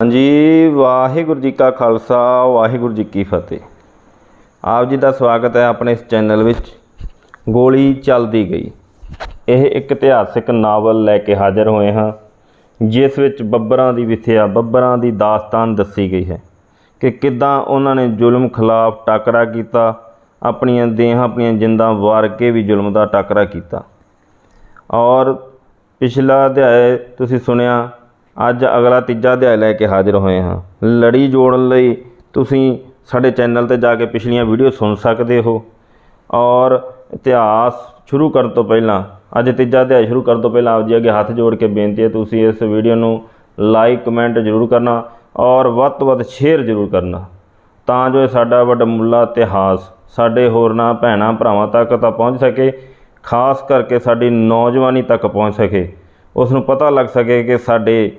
ਹਾਂਜੀ, ਵਾਹਿਗੁਰੂ ਜੀ ਕਾ ਖਾਲਸਾ, ਵਾਹਿਗੁਰੂ ਜੀ ਕੀ ਫਤਿਹ। ਆਪ ਜੀ ਦਾ ਸਵਾਗਤ ਹੈ ਆਪਣੇ ਇਸ ਚੈਨਲ ਵਿੱਚ। ਗੋਲੀ ਚੱਲਦੀ ਗਈ। ਇਹ ਇੱਕ ਇਤਿਹਾਸਿਕ ਨਾਵਲ ਲੈ ਕੇ ਹਾਜ਼ਰ ਹੋਏ ਹਾਂ, ਜਿਸ ਵਿੱਚ ਬੱਬਰਾਂ ਦੀ ਵਿਥਿਆ, ਬੱਬਰਾਂ ਦੀ ਦਾਸਤਾਨ ਦੱਸੀ ਗਈ ਹੈ ਕਿ ਕਿੱਦਾਂ ਉਹਨਾਂ ਨੇ ਜ਼ੁਲਮ ਖਿਲਾਫ ਟਾਕਰਾ ਕੀਤਾ, ਆਪਣੀਆਂ ਦੇਹਾਂ, ਆਪਣੀਆਂ ਜਿੰਦਾਂ ਵਾਰ ਕੇ ਵੀ ਜ਼ੁਲਮ ਦਾ ਟਾਕਰਾ ਕੀਤਾ। ਔਰ ਪਿਛਲਾ ਅਧਿਆਇ ਤੁਸੀਂ ਸੁਣਿਆ ਅੱਜ ਅਗਲਾ ਤੀਜਾ ਅਧਿਆਇ ਲੈ ਕੇ ਹਾਜ਼ਰ ਹੋਏ ਹਾਂ। ਲੜੀ ਜੋੜਨ ਲਈ ਤੁਸੀਂ ਸਾਡੇ ਚੈਨਲ ਤੇ ਜਾ ਕੇ ਪਿਛਲੀਆਂ ਵੀਡੀਓ ਸੁਣ ਸਕਦੇ ਹੋ। ਔਰ ਇਤਿਹਾਸ ਸ਼ੁਰੂ ਕਰਨ ਤੋਂ ਪਹਿਲਾਂ, ਅੱਜ ਤੀਜਾ ਅਧਿਆਇ ਸ਼ੁਰੂ ਕਰਨ ਤੋਂ ਪਹਿਲਾਂ ਆਪ ਜੀ ਅੱਗੇ ਹੱਥ ਜੋੜ ਕੇ ਬੇਨਤੀ ਹੈ, ਤੁਸੀਂ ਇਸ ਵੀਡੀਓ ਨੂੰ ਲਾਈਕ ਕਮੈਂਟ ਜ਼ਰੂਰ ਕਰਨਾ ਔਰ ਵੱਧ ਤੋਂ ਵੱਧ ਸ਼ੇਅਰ ਜ਼ਰੂਰ ਕਰਨਾ। ਤਾਂ ਜੋ ਇਹ ਸਾਡਾ ਵੱਡਮੁੱਲਾ ਇਤਿਹਾਸ, ਸਾਡੇ ਹੋਰਨਾਂ ਭੈਣਾਂ ਭਰਾਵਾਂ ਤੱਕ ਤਾਂ ਪਹੁੰਚ ਸਕੇ, ਖਾਸ ਕਰਕੇ ਸਾਡੀ ਨੌਜਵਾਨੀ ਤੱਕ ਪਹੁੰਚ ਸਕੇ। ਉਸ ਨੂੰ ਪਤਾ ਲੱਗ ਸਕੇ ਕਿ ਸਾਡੇ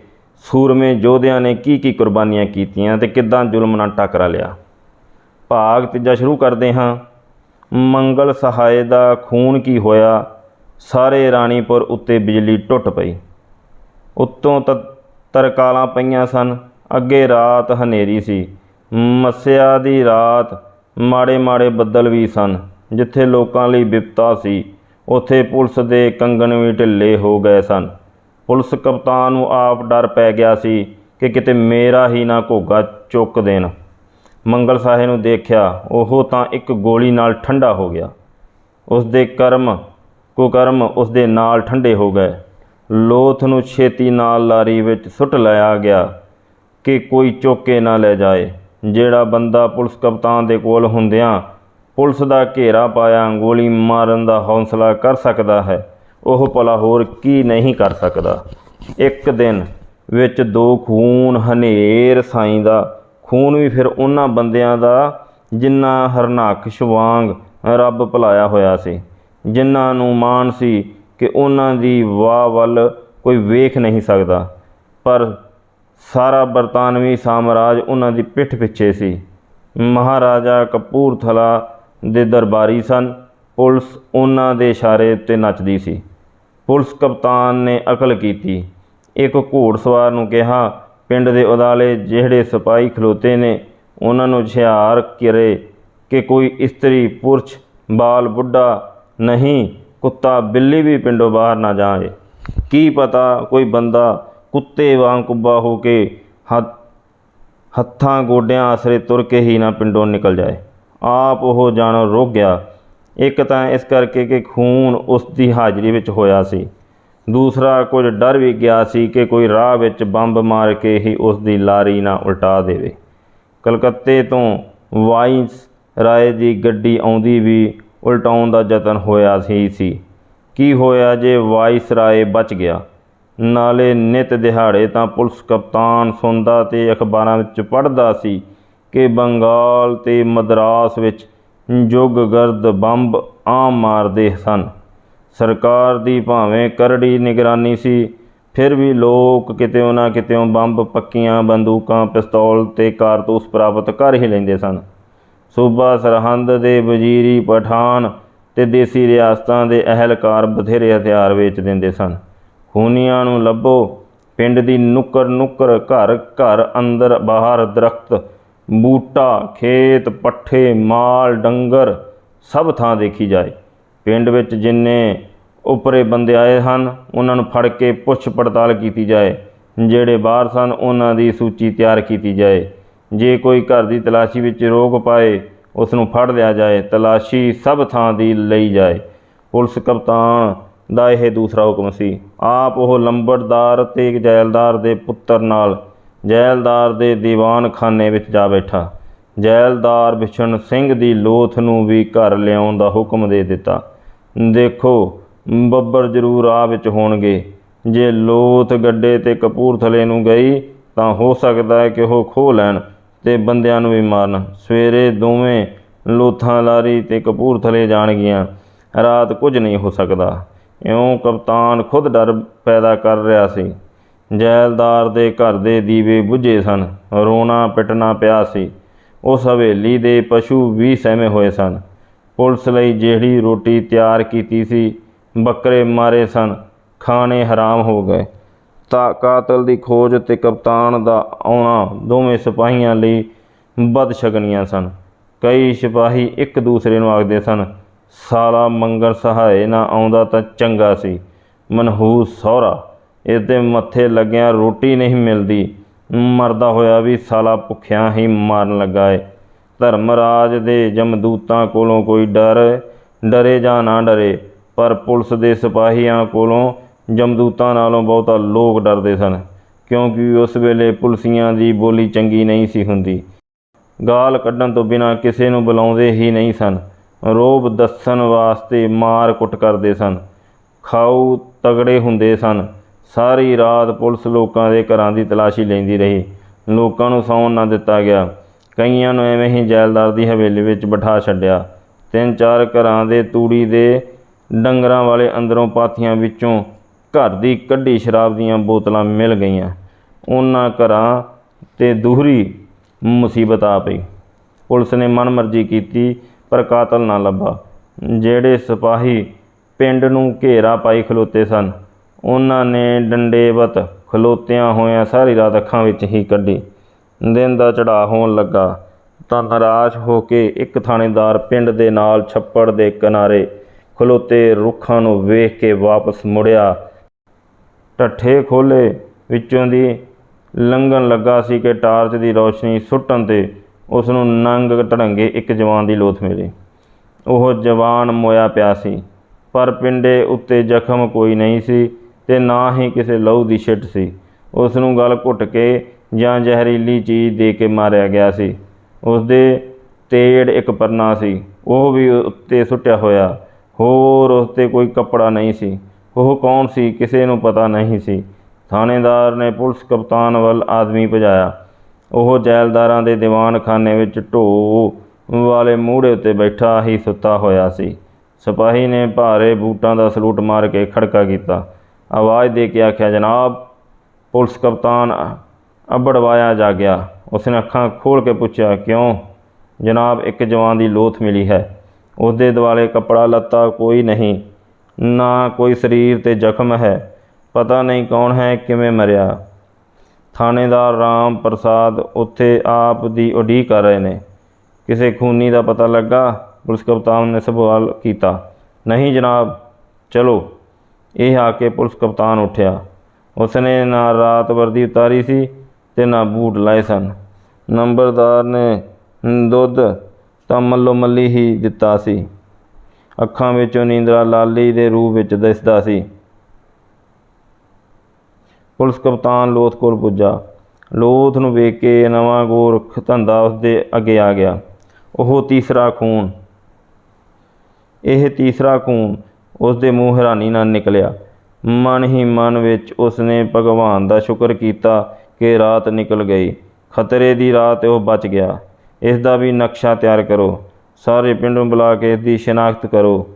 ਸੂਰਮੇ ਯੋਧਿਆਂ ਨੇ ਕੀ ਕੀ ਕੁਰਬਾਨੀਆਂ ਕੀਤੀਆਂ ਤੇ ਕਿੱਦਾਂ ਜ਼ੁਲਮ ਨਾਲ ਟੱਕਰਾ ਲਿਆ। ਭਾਗ ਤੀਜਾ ਸ਼ੁਰੂ ਕਰਦੇ ਹਾਂ। ਮੰਗਲ ਸਹਾਏ ਦਾ ਖੂਨ ਕੀ ਹੋਇਆ? ਸਾਰੇ ਰਾਣੀਪੁਰ ਉੱਤੇ ਬਿਜਲੀ ਟੁੱਟ ਪਈ। ਉੱਤੋਂ ਤ, ਤਰਕਾਲਾਂ ਪਈਆਂ ਸਨ। ਅੱਗੇ ਰਾਤ ਹਨੇਰੀ ਸੀ। ਮੱਸਿਆ ਦੀ ਰਾਤ ਮਾੜੇ ਮਾੜੇ ਬੱਦਲ ਵੀ ਸਨ। ਜਿੱਥੇ ਲੋਕਾਂ ਲਈ ਵਿਪਤਾ ਸੀ, ਉੱਥੇ ਪੁਲਿਸ ਦੇ ਕੰਗਣ ਵੀ ਢਿੱਲੇ ਹੋ ਗਏ ਸਨ। ਪੁਲਿਸ ਕਪਤਾਨ ਨੂੰ ਆਪ ਡਰ ਪੈ ਗਿਆ ਸੀ ਕਿ ਕਿਤੇ ਮੇਰਾ ਹੀ ਨਾ ਘੋਗਾ ਚੁੱਕ ਦੇਣ। ਮੰਗਲ ਸਾਹਿਬ ਨੂੰ ਦੇਖਿਆ, ਉਹ ਤਾਂ ਇੱਕ ਗੋਲੀ ਨਾਲ ਠੰਡਾ ਹੋ ਗਿਆ। ਉਸ ਦੇ ਕਰਮ, ਕੁਕਰਮ ਉਸ ਦੇ ਨਾਲ ਠੰਡੇ ਹੋ ਗਏ। ਲੋਥ ਨੂੰ ਛੇਤੀ ਨਾਲ ਲਾਰੀ ਵਿੱਚ ਸੁੱਟ ਲਿਆ ਗਿਆ ਕਿ ਕੋਈ ਚੁੱਕੇ ਨਾ ਲੈ ਜਾਏ। ਜਿਹੜਾ ਬੰਦਾ ਪੁਲਿਸ ਕਪਤਾਨ ਦੇ ਕੋਲ ਹੁੰਦਿਆਂ ਪੁਲਿਸ ਦਾ ਘੇਰਾ ਪਾਇਆ, ਗੋਲੀ ਮਾਰਨ ਦਾ ਹੌਸਲਾ ਕਰ ਸਕਦਾ ਹੈ। ਉਹ ਭਲਾ ਹੋਰ ਕੀ ਨਹੀਂ ਕਰ ਸਕਦਾ। ਇੱਕ ਦਿਨ ਵਿੱਚ ਦੋ ਖੂਨ ਹਨੇਰ ਸਾਈਂ ਦਾ ਖੂਨ ਵੀ ਫਿਰ ਉਹਨਾਂ ਬੰਦਿਆਂ ਦਾ ਜਿਨ੍ਹਾਂ ਹਰਨਾਕਸ਼ ਵਾਂਗ ਰੱਬ ਭੁਲਾਇਆ ਹੋਇਆ ਸੀ, ਜਿਨ੍ਹਾਂ ਨੂੰ ਮਾਣ ਸੀ ਕਿ ਉਹਨਾਂ ਦੀ ਵਾਹ ਵੱਲ ਕੋਈ ਵੇਖ ਨਹੀਂ ਸਕਦਾ। ਪਰ ਸਾਰਾ ਬਰਤਾਨਵੀ ਸਾਮਰਾਜ ਉਹਨਾਂ ਦੀ ਪਿੱਠ ਪਿੱਛੇ ਸੀ। ਮਹਾਰਾਜਾ ਕਪੂਰਥਲਾ ਦੇ ਦਰਬਾਰੀ ਸਨ। ਪੁਲਿਸ ਉਹਨਾਂ ਦੇ ਇਸ਼ਾਰੇ ਉੱਤੇ ਨੱਚਦੀ ਸੀ। ਪੁਲਿਸ ਕਪਤਾਨ ਨੇ ਅਕਲ ਕੀਤੀ। ਇੱਕ ਘੋੜਸਵਾਰ ਨੂੰ ਕਿਹਾ, ਪਿੰਡ ਦੇ ਉਦਾਲੇ ਜਿਹੜੇ ਸਿਪਾਹੀ ਖਲੋਤੇ ਨੇ, ਉਹਨਾਂ ਨੂੰ ਹੁਸ਼ਿਆਰ ਕਰੇ ਕਿ ਕੋਈ ਇਸਤਰੀ, ਪੁਰਸ਼, ਬਾਲ ਬੁੱਢਾ ਨਹੀਂ, ਕੁੱਤਾ ਬਿੱਲੀ ਵੀ ਪਿੰਡੋਂ ਬਾਹਰ ਨਾ ਜਾਵੇ ਕੀ ਪਤਾ ਕੋਈ ਬੰਦਾ ਕੁੱਤੇ ਵਾਂਗ ਕੁੱਬਾ ਹੋ ਕੇ ਹੱਥਾਂ ਗੋਡਿਆਂ ਆਸਰੇ ਤੁਰ ਕੇ ਹੀ ਨਾ ਪਿੰਡੋਂ ਨਿਕਲ ਜਾਏ। ਆਪ ਉਹ ਜਾਣੋ ਰੁਕ ਗਿਆ। ਇੱਕ ਤਾਂ ਇਸ ਕਰਕੇ ਕਿ ਖੂਨ ਉਸ ਦੀ ਹਾਜ਼ਰੀ ਵਿੱਚ ਹੋਇਆ ਸੀ। ਦੂਸਰਾ, ਕੁਝ ਡਰ ਵੀ ਗਿਆ ਸੀ ਕਿ ਕੋਈ ਰਾਹ ਵਿੱਚ ਬੰਬ ਮਾਰ ਕੇ ਹੀ ਉਸ ਦੀ ਲਾਰੀ ਨਾ ਉਲਟਾ ਦੇਵੇ। ਕਲਕੱਤੇ ਤੋਂ ਵਾਈਸ ਰਾਏ ਦੀ ਗੱਡੀ ਆਉਂਦੀ ਵੀ ਉਲਟਾਉਣ ਦਾ ਯਤਨ ਹੋਇਆ ਸੀ ਸੀ। ਕੀ ਹੋਇਆ ਜੇ ਵਾਈਸ ਰਾਏ ਬਚ ਗਿਆ? ਨਾਲੇ ਨਿਤ ਦਿਹਾੜੇ ਤਾਂ ਪੁਲਿਸ ਕਪਤਾਨ ਸੁਣਦਾ ਤੇ ਅਖਬਾਰਾਂ ਵਿੱਚ ਪੜ੍ਹਦਾ ਸੀ ਕਿ ਬੰਗਾਲ ਤੇ ਮਦਰਾਸ ਵਿੱਚ ਯੁੱਗਗਰਦ ਬੰਬ ਆਮ ਮਾਰਦੇ ਸਨ। ਸਰਕਾਰ ਦੀ ਭਾਵੇਂ ਕਰੜੀ ਨਿਗਰਾਨੀ ਸੀ, ਫਿਰ ਵੀ ਲੋਕ ਕਿਤੇ ਨਾ ਕਿਤੇੋਂ ਬੰਬ, ਪੱਕੀਆਂ ਬੰਦੂਕਾਂ, ਪਿਸਤੌਲ ਤੇ ਕਾਰਤੂਸ ਪ੍ਰਾਪਤ ਕਰ ਹੀ ਲੈਂਦੇ ਸਨ। ਸੂਬਾ ਸਰਹੰਦ ਦੇ ਵਜ਼ੀਰੀ ਪਠਾਨ ਤੇ ਦੇਸੀ ਰਿਆਸਤਾਂ ਦੇ ਅਹਿਲਕਾਰ ਬਥੇਰੇ ਹਥਿਆਰ ਵੇਚ ਦਿੰਦੇ ਸਨ। ਖੂਨੀਆਂ ਨੂੰ ਲੱਭੋ, ਪਿੰਡ ਦੀ ਨੁੱਕਰ ਨੁੱਕਰ ਘਰ ਘਰ ਅੰਦਰ ਬਾਹਰ ਦਰਖਤ ਬੂਟਾ, ਖੇਤ, ਪੱਠੇ, ਮਾਲ, ਡੰਗਰ ਸਭ ਥਾਂ ਦੇਖੀ ਜਾਏ। ਪਿੰਡ ਵਿੱਚ ਜਿੰਨੇ ਉਪਰੇ ਬੰਦੇ ਆਏ ਹਨ, ਉਹਨਾਂ ਨੂੰ ਫੜ ਕੇ ਪੁੱਛ ਪੜਤਾਲ ਕੀਤੀ ਜਾਏ। ਜਿਹੜੇ ਬਾਹਰ ਸਨ, ਉਹਨਾਂ ਦੀ ਸੂਚੀ ਤਿਆਰ ਕੀਤੀ ਜਾਏ। ਜੇ ਕੋਈ ਘਰ ਦੀ ਤਲਾਸ਼ੀ ਵਿੱਚ ਰੋਕ ਪਾਏ, ਉਸ ਨੂੰ ਫੜ ਲਿਆ ਜਾਏ। ਤਲਾਸ਼ੀ ਸਭ ਥਾਂ ਦੀ ਲਈ ਜਾਏ। ਪੁਲਿਸ ਕਪਤਾਨ ਦਾ ਇਹ ਦੂਸਰਾ ਹੁਕਮ ਸੀ। ਆਪ ਉਹ ਲੰਬੜਦਾਰ ਤੇ ਜੈਲਦਾਰ ਦੇ ਪੁੱਤਰ ਨਾਲ ਜੈਲਦਾਰ ਦੇ ਦੀਵਾਨਖਾਨੇ ਵਿੱਚ ਜਾ ਬੈਠਾ। ਜੈਲਦਾਰ ਬਿਸ਼ਨ ਸਿੰਘ ਦੀ ਲੋਥ ਨੂੰ ਵੀ ਘਰ ਲਿਆਉਣ ਦਾ ਹੁਕਮ ਦੇ ਦਿੱਤਾ। ਦੇਖੋ, ਬੱਬਰ ਜ਼ਰੂਰ ਆ ਵਿੱਚ ਹੋਣਗੇ। ਜੇ ਲੋਥ ਗੱਡੇ ਤੇ ਕਪੂਰਥਲੇ ਨੂੰ ਗਈ, ਤਾਂ ਹੋ ਸਕਦਾ ਹੈ ਕਿ ਉਹ ਖੋਹ ਲੈਣ ਤੇ ਬੰਦਿਆਂ ਨੂੰ ਵੀ ਮਾਰਨ। ਸਵੇਰੇ ਦੋਵੇਂ ਲੋਥਾਂ ਲਾਰੀ ਤੇ ਕਪੂਰਥਲੇ ਜਾਣਗੀਆਂ। ਰਾਤ ਕੁਝ ਨਹੀਂ ਹੋ ਸਕਦਾ। ਇਉਂ ਕਪਤਾਨ ਖੁਦ ਡਰ ਪੈਦਾ ਕਰ ਰਿਹਾ ਸੀ। ਜੈਲਦਾਰ ਦੇ ਘਰ ਦੇ ਦੀਵੇ ਬੁਝੇ ਸਨ। ਰੋਣਾ ਪਿਟਣਾ ਪਿਆ ਸੀ। ਉਸ ਹਵੇਲੀ ਦੇ ਪਸ਼ੂ ਵੀ ਸਹਿਮੇ ਹੋਏ ਸਨ। ਪੁਲਿਸ ਲਈ ਜਿਹੜੀ ਰੋਟੀ ਤਿਆਰ ਕੀਤੀ ਸੀ, ਬੱਕਰੇ ਮਾਰੇ ਸਨ। ਖਾਣੇ ਹਰਾਮ ਹੋ ਗਏ। ਤਾਂ ਕਾਤਲ ਦੀ ਖੋਜ ਤੇ ਕਪਤਾਨ ਦਾ ਆਉਣਾ ਦੋਵੇਂ ਸਿਪਾਹੀਆਂ ਲਈ ਬਦ ਬਦਸ਼ਗਨੀਆਂ ਸਨ। ਕਈ ਸਿਪਾਹੀ ਇੱਕ ਦੂਸਰੇ ਨੂੰ ਆਖਦੇ ਸਨ, ਸਾਲਾ ਮੰਗਲ ਸਹਾਏ ਨਾ ਆਉਂਦਾ ਤਾਂ ਚੰਗਾ ਸੀ। ਮਨਹੂਸ ਸਹੁਰਾ। ਇਹਦੇ ਮੱਥੇ ਲੱਗਿਆ ਰੋਟੀ ਨਹੀਂ ਮਿਲਦੀ। ਮਰਦਾ ਹੋਇਆ ਵੀ ਸਾਲਾ ਭੁੱਖਿਆਂ ਹੀ ਮਾਰਨ ਲੱਗਾ ਏ। ਧਰਮਰਾਜ ਦੇ ਜਮਦੂਤਾਂ ਕੋਲੋਂ ਕੋਈ ਡਰ, ਡਰੇ ਜਾਂ ਨਾ ਡਰੇ, ਪਰ ਪੁਲਿਸ ਦੇ ਸਿਪਾਹੀਆਂ ਕੋਲੋਂ ਜਮਦੂਤਾਂ ਨਾਲੋਂ ਬਹੁਤਾ ਲੋਕ ਡਰਦੇ ਸਨ, ਕਿਉਂਕਿ ਉਸ ਵੇਲੇ ਪੁਲਸੀਆਂ ਦੀ ਬੋਲੀ ਚੰਗੀ ਨਹੀਂ ਸੀ ਹੁੰਦੀ। ਗਾਲ ਕੱਢਣ ਤੋਂ ਬਿਨਾਂ ਕਿਸੇ ਨੂੰ ਬੁਲਾਉਂਦੇ ਹੀ ਨਹੀਂ ਸਨ। ਰੋਬ ਦੱਸਣ ਵਾਸਤੇ ਮਾਰ ਕੁੱਟ ਕਰਦੇ ਸਨ। ਖਾਊ ਤਗੜੇ ਹੁੰਦੇ ਸਨ। ਸਾਰੀ ਰਾਤ ਪੁਲਿਸ ਲੋਕਾਂ ਦੇ ਘਰਾਂ ਦੀ ਤਲਾਸ਼ੀ ਲੈਂਦੀ ਰਹੀ। ਲੋਕਾਂ ਨੂੰ ਸੌਣ ਨਾ ਦਿੱਤਾ ਗਿਆ। ਕਈਆਂ ਨੂੰ ਐਵੇਂ ਹੀ ਜੈਲਦਾਰ ਦੀ ਹਵੇਲੀ ਵਿੱਚ ਬਿਠਾ ਛੱਡਿਆ। ਤਿੰਨ ਚਾਰ ਘਰਾਂ ਦੇ ਤੂੜੀ ਦੇ ਡੰਗਰਾਂ ਵਾਲੇ ਅੰਦਰੋਂ ਪਾਥੀਆਂ ਵਿੱਚੋਂ ਘਰ ਦੀ ਕੱਢੀ ਸ਼ਰਾਬ ਦੀਆਂ ਬੋਤਲਾਂ ਮਿਲ ਗਈਆਂ। ਉਹਨਾਂ ਘਰਾਂ ਤੇ ਦੂਹਰੀ ਮੁਸੀਬਤ ਆ ਪਈ। ਪੁਲਿਸ ਨੇ ਮਨਮਰਜ਼ੀ ਕੀਤੀ, ਪਰ ਕਾਤਲ ਨਾ ਲੱਭਾ। ਜਿਹੜੇ ਸਿਪਾਹੀ ਪਿੰਡ ਨੂੰ ਘੇਰਾ ਪਾਈ ਖਲੋਤੇ ਸਨ ਉਹਨਾਂ ਨੇ ਡੰਡੇਵਤ ਖਲੋਤਿਆਂ ਹੋਇਆਂ ਸਾਰੀ ਰਾਤ ਅੱਖਾਂ ਵਿੱਚ ਹੀ ਕੱਢੀ। ਦਿਨ ਦਾ ਚੜਾਅ ਹੋਣ ਲੱਗਾ। ਤਾਂ ਨਿਰਾਸ਼ ਹੋ ਕੇ ਇੱਕ ਥਾਣੇਦਾਰ ਪਿੰਡ ਦੇ ਨਾਲ ਛੱਪੜ ਦੇ ਕਿਨਾਰੇ ਖਲੋਤੇ ਰੁੱਖਾਂ ਨੂੰ ਵੇਖ ਕੇ ਵਾਪਸ ਮੁੜਿਆ। ਢੱਠੇ ਖੋਲੇ ਵਿੱਚੋਂ ਦੀ ਲੰਘਣ ਲੱਗਾ ਸੀ ਕਿ ਟਾਰਚ ਦੀ ਰੌਸ਼ਨੀ ਸੁੱਟਣ ਤੇ ਉਸ ਨੂੰ ਨੰਗ ਢੜੰਗੇ ਇੱਕ ਜਵਾਨ ਦੀ ਲੋਥ ਮਿਲੀ। ਉਹ ਜਵਾਨ ਮੋਇਆ ਪਿਆ ਸੀ, ਪਰ ਪਿੰਡੇ ਉੱਤੇ ਜ਼ਖਮ ਕੋਈ ਨਹੀਂ ਸੀ। ਤੇ ਨਾ ਹੀ ਕਿਸੇ ਲਹੂ ਦੀ ਛਿੱਟ ਸੀ। ਉਸ ਨੂੰ ਗਲ ਘੁੱਟ ਕੇ ਜਾਂ ਜ਼ਹਿਰੀਲੀ ਚੀਜ਼ ਦੇ ਕੇ ਮਾਰਿਆ ਗਿਆ ਸੀ। ਉਸ ਦੇ ਤੇੜ ਇੱਕ ਪਰਨਾ ਸੀ। ਉਹ ਵੀ ਉੱਤੇ ਸੁੱਟਿਆ ਹੋਇਆ। ਹੋਰ ਉਸ ਤੇ ਕੋਈ ਕੱਪੜਾ ਨਹੀਂ ਸੀ। ਉਹ ਕੌਣ ਸੀ ਕਿਸੇ ਨੂੰ ਪਤਾ ਨਹੀਂ ਸੀ। ਥਾਣੇਦਾਰ ਨੇ ਪੁਲਿਸ ਕਪਤਾਨ ਵੱਲ ਆਦਮੀ ਭਜਾਇਆ। ਉਹ ਜੈਲਦਾਰਾਂ ਦੇ ਦੀਵਾਨਖਾਨੇ ਵਿੱਚ ਢੋ ਵਾਲੇ ਮੂਹਰੇ ਉੱਤੇ ਬੈਠਾ ਹੀ ਸੁੱਤਾ ਹੋਇਆ ਸੀ। ਸਿਪਾਹੀ ਨੇ ਭਾਰੇ ਬੂਟਾਂ ਦਾ ਸਲੂਟ ਮਾਰ ਕੇ ਖੜਕਾ ਕੀਤਾ। ਆਵਾਜ਼ ਦੇ ਕੇ ਆਖਿਆ, ਜਨਾਬ, ਪੁਲਿਸ ਕਪਤਾਨ ਅਬੜਵਾਇਆ ਜਾ ਗਿਆ। ਉਸਨੇ ਅੱਖਾਂ ਖੋਲ੍ਹ ਕੇ ਪੁੱਛਿਆ, ਕਿਉਂ? ਜਨਾਬ, ਇੱਕ ਜਵਾਨ ਦੀ ਲੋਥ ਮਿਲੀ ਹੈ। ਉਹਦੇ ਦੁਆਲੇ ਕੱਪੜਾ ਲੱਤਾ ਕੋਈ ਨਹੀਂ, ਨਾ ਕੋਈ ਸਰੀਰ ਤੇ ਜ਼ਖਮ ਹੈ। ਪਤਾ ਨਹੀਂ ਕੌਣ ਹੈ, ਕਿਵੇਂ ਮਰਿਆ? ਥਾਣੇਦਾਰ ਰਾਮ ਪ੍ਰਸਾਦ ਉੱਥੇ ਆਪ ਦੀ ਉਡੀਕ ਕਰ ਰਹੇ ਨੇ। ਕਿਸੇ ਖੂਨੀ ਦਾ ਪਤਾ ਲੱਗਾ? ਪੁਲਿਸ ਕਪਤਾਨ ਨੇ ਸਵਾਲ ਕੀਤਾ। ਨਹੀਂ ਜਨਾਬ, ਚਲੋ ਇਹ ਆ ਕੇ ਪੁਲਿਸ ਕਪਤਾਨ ਉੱਠਿਆ। ਉਸਨੇ ਨਾ ਰਾਤ ਵਰਦੀ ਉਤਾਰੀ ਸੀ ਤੇ ਨਾ ਬੂਟ ਲਾਏ ਸਨ। ਨੰਬਰਦਾਰ ਨੇ ਦੁੱਧ ਤਾਂ ਮੱਲੋ ਮੱਲੀ ਹੀ ਦਿੱਤਾ ਸੀ। ਅੱਖਾਂ ਵਿੱਚੋਂ ਨੀਂਦਰਾ ਲਾਲੀ ਦੇ ਰੂਪ ਵਿੱਚ ਦਿਸਦਾ ਸੀ। ਪੁਲਿਸ ਕਪਤਾਨ ਲੋਥ ਕੋਲ ਪੁੱਜਾ। ਲੋਥ ਨੂੰ ਵੇਖ ਕੇ ਨਵਾਂ ਗੋਰਖ ਧੰਦਾ ਉਸਦੇ ਅੱਗੇ ਆ ਗਿਆ। ਉਹ ਤੀਸਰਾ ਖੂਨ। ਇਹ ਤੀਸਰਾ ਖੂਨ ਉਸ ਦੇ ਮੂੰਹ ਹੈਰਾਨੀ ਨਾਲ ਨਿਕਲਿਆ। ਮਨ ਹੀ ਮਨ ਵਿੱਚ ਉਸ ਨੇ ਭਗਵਾਨ ਦਾ ਸ਼ੁਕਰ ਕੀਤਾ ਕਿ ਰਾਤ ਨਿਕਲ ਗਈ। ਖਤਰੇ ਦੀ ਰਾਤ ਉਹ ਬਚ ਗਿਆ। ਇਸ ਦਾ ਵੀ ਨਕਸ਼ਾ ਤਿਆਰ ਕਰੋ। ਸਾਰੇ ਪਿੰਡ ਨੂੰ ਬੁਲਾ ਕੇ ਇਸ ਦੀ ਸ਼ਨਾਖਤ ਕਰੋ।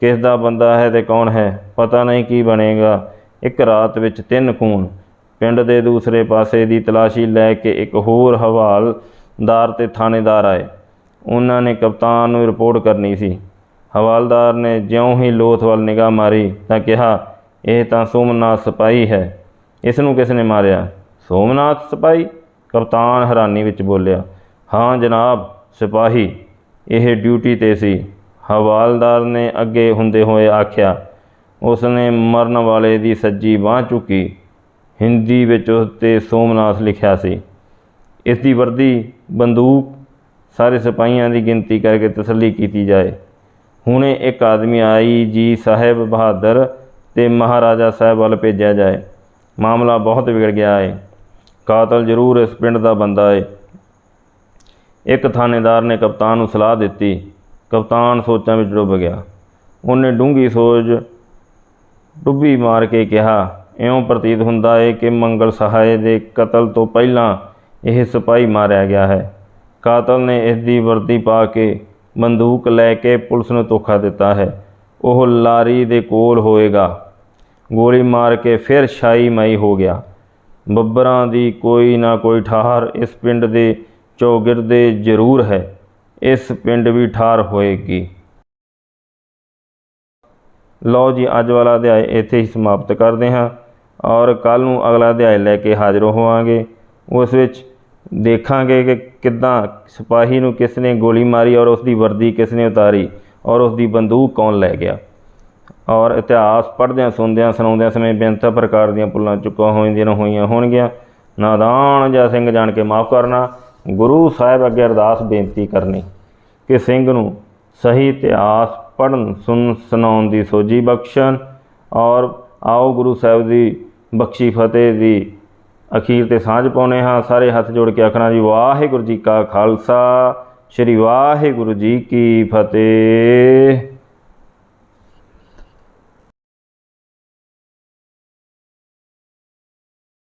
ਕਿਸ ਦਾ ਬੰਦਾ ਹੈ ਤੇ ਕੌਣ ਹੈ, ਪਤਾ ਨਹੀਂ ਕੀ ਬਣੇਗਾ। ਇੱਕ ਰਾਤ ਵਿੱਚ ਤਿੰਨ ਖੂਨ। ਪਿੰਡ ਦੇ ਦੂਸਰੇ ਪਾਸੇ ਦੀ ਤਲਾਸ਼ੀ ਲੈ ਕੇ ਇੱਕ ਹੋਰ ਹਵਾਲਦਾਰ ਤੇ ਥਾਣੇਦਾਰ ਆਏ। ਉਹਨਾਂ ਨੇ ਕਪਤਾਨ ਨੂੰ ਰਿਪੋਰਟ ਕਰਨੀ ਸੀ। ਹਵਾਲਦਾਰ ਨੇ ਜਿਉਂ ਹੀ ਲੋਥ ਵੱਲ ਨਿਗਾਹ ਮਾਰੀ ਤਾਂ ਕਿਹਾ, ਇਹ ਤਾਂ ਸੋਮਨਾਥ ਸਿਪਾਹੀ ਹੈ। ਇਸ ਨੂੰ ਕਿਸ ਨੇ ਮਾਰਿਆ? ਸੋਮਨਾਥ ਸਿਪਾਹੀ? ਕਪਤਾਨ ਹੈਰਾਨੀ ਵਿੱਚ ਬੋਲਿਆ, ਹਾਂ ਜਨਾਬ, ਸਿਪਾਹੀ। ਇਹ ਡਿਊਟੀ ਤੇ ਸੀ। ਹਵਾਲਦਾਰ ਨੇ ਅੱਗੇ ਹੁੰਦੇ ਹੋਏ ਆਖਿਆ, ਉਸਨੇ ਮਰਨ ਵਾਲੇ ਦੀ ਸੱਜੀ ਬਾਹ ਚੁੱਕੀ। ਹਿੰਦੀ ਵਿੱਚ ਉਸ 'ਤੇ ਸੋਮਨਾਥ ਲਿਖਿਆ ਸੀ, ਇਸ ਦੀ ਵਰਦੀ, ਬੰਦੂਕ, ਸਾਰੇ ਸਿਪਾਹੀਆਂ ਦੀ ਗਿਣਤੀ ਕਰਕੇ ਤਸੱਲੀ ਕੀਤੀ ਜਾਏ। ਹੁਣੇ ਇੱਕ ਆਦਮੀ ਆਈ, ਜੀ ਸਾਹਿਬ ਬਹਾਦਰ ਤੇ ਮਹਾਰਾਜਾ ਸਾਹਿਬ ਵੱਲ ਭੇਜਿਆ ਜਾਏ। ਮਾਮਲਾ ਬਹੁਤ ਵਿਗੜ ਗਿਆ ਏ। ਕਾਤਲ ਜ਼ਰੂਰ ਇਸ ਪਿੰਡ ਦਾ ਬੰਦਾ ਏ। ਇੱਕ ਥਾਣੇਦਾਰ ਨੇ ਕਪਤਾਨ ਨੂੰ ਸਲਾਹ ਦਿੱਤੀ। ਕਪਤਾਨ ਸੋਚਾਂ ਵਿੱਚ ਡੁੱਬ ਗਿਆ। ਉਹਨੇ ਡੂੰਘੀ ਸੋਚ ਡੁੱਬੀ ਮਾਰ ਕੇ ਕਿਹਾ, ਇਉਂ ਪ੍ਰਤੀਤ ਹੁੰਦਾ ਏ ਕਿ ਮੰਗਲ ਸਹਾਇ ਦੇ ਕਤਲ ਤੋਂ ਪਹਿਲਾਂ ਇਹ ਸਿਪਾਹੀ ਮਾਰਿਆ ਗਿਆ ਹੈ। ਕਾਤਲ ਨੇ ਇਸ ਦੀ ਵਰਦੀ ਪਾ ਕੇ ਬੰਦੂਕ ਲੈ ਕੇ ਪੁਲਿਸ ਨੂੰ ਧੋਖਾ ਦਿੱਤਾ ਹੈ। ਉਹ ਲਾਰੀ ਦੇ ਕੋਲ ਹੋਏਗਾ। ਗੋਲੀ ਮਾਰ ਕੇ ਫਿਰ ਸ਼ਾਈ ਮਾਈ ਹੋ ਗਿਆ। ਬੱਬਰਾਂ ਦੀ ਕੋਈ ਨਾ ਕੋਈ ਠਾਹਰ ਇਸ ਪਿੰਡ ਦੇ ਚੌਗਿਰਦੇ ਜ਼ਰੂਰ ਹੈ। ਇਸ ਪਿੰਡ ਵੀ ਠਾਰ ਹੋਏਗੀ। ਲਓ ਜੀ, ਅੱਜ ਵਾਲਾ ਅਧਿਆਇ ਇੱਥੇ ਹੀ ਸਮਾਪਤ ਕਰਦੇ ਹਾਂ ਔਰ ਕੱਲ ਨੂੰ ਅਗਲਾ ਅਧਿਆਇ ਲੈ ਕੇ ਹਾਜ਼ਰ ਹੋਵਾਂਗੇ। ਉਸ ਵਿੱਚ ਦੇਖਾਂਗੇ ਕਿ ਕਿੱਦਾਂ ਸਿਪਾਹੀ ਨੂੰ ਕਿਸ ਨੇ ਗੋਲੀ ਮਾਰੀ ਔਰ ਉਸ ਦੀ ਵਰਦੀ ਕਿਸ ਨੇ ਉਤਾਰੀ ਔਰ ਉਸ ਦੀ ਬੰਦੂਕ ਕੌਣ ਲੈ ਗਿਆ? ਔਰ ਇਤਿਹਾਸ ਪੜ੍ਹਦਿਆਂ, ਸੁਣਦਿਆਂ, ਸੁਣਾਉਂਦਿਆਂ ਸਮੇਂ ਬੇਅੰਤ ਪ੍ਰਕਾਰ ਦੀਆਂ ਭੁੱਲਾਂ ਚੁੱਕਾਂ ਹੋਈਆਂ ਹੋਈਆਂ ਹੋਣਗੀਆਂ। ਨਾਦਾਨ ਜਾਂ ਸਿੰਘ ਜਾਣ ਕੇ ਮਾਫ ਕਰਨਾ, ਗੁਰੂ ਸਾਹਿਬ ਅੱਗੇ ਅਰਦਾਸ ਬੇਨਤੀ ਕਰਨੀ ਕਿ ਸਿੰਘ ਨੂੰ ਸਹੀ ਇਤਿਹਾਸ ਪੜ੍ਹਨ ਸੁਣ ਸੁਣਾਉਣ ਦੀ ਸੋਝੀ ਬਖਸ਼ਣ ਔਰ ਆਓ ਗੁਰੂ ਸਾਹਿਬ ਦੀ ਬਖਸ਼ੀ ਫਤਿਹ ਦੀ ਅਖੀਰ ਤੇ ਸਾਂਝ ਪਾਉਨੇ ਹਾਂ। ਸਾਰੇ ਹੱਥ ਜੋੜ ਕੇ ਆਖਣਾ ਜੀ, ਵਾਹਿਗੁਰੂ ਜੀ ਕਾ ਖਾਲਸਾ, ਸ੍ਰੀ ਵਾਹਿਗੁਰੂ ਜੀ ਕੀ ਫਤਿਹ।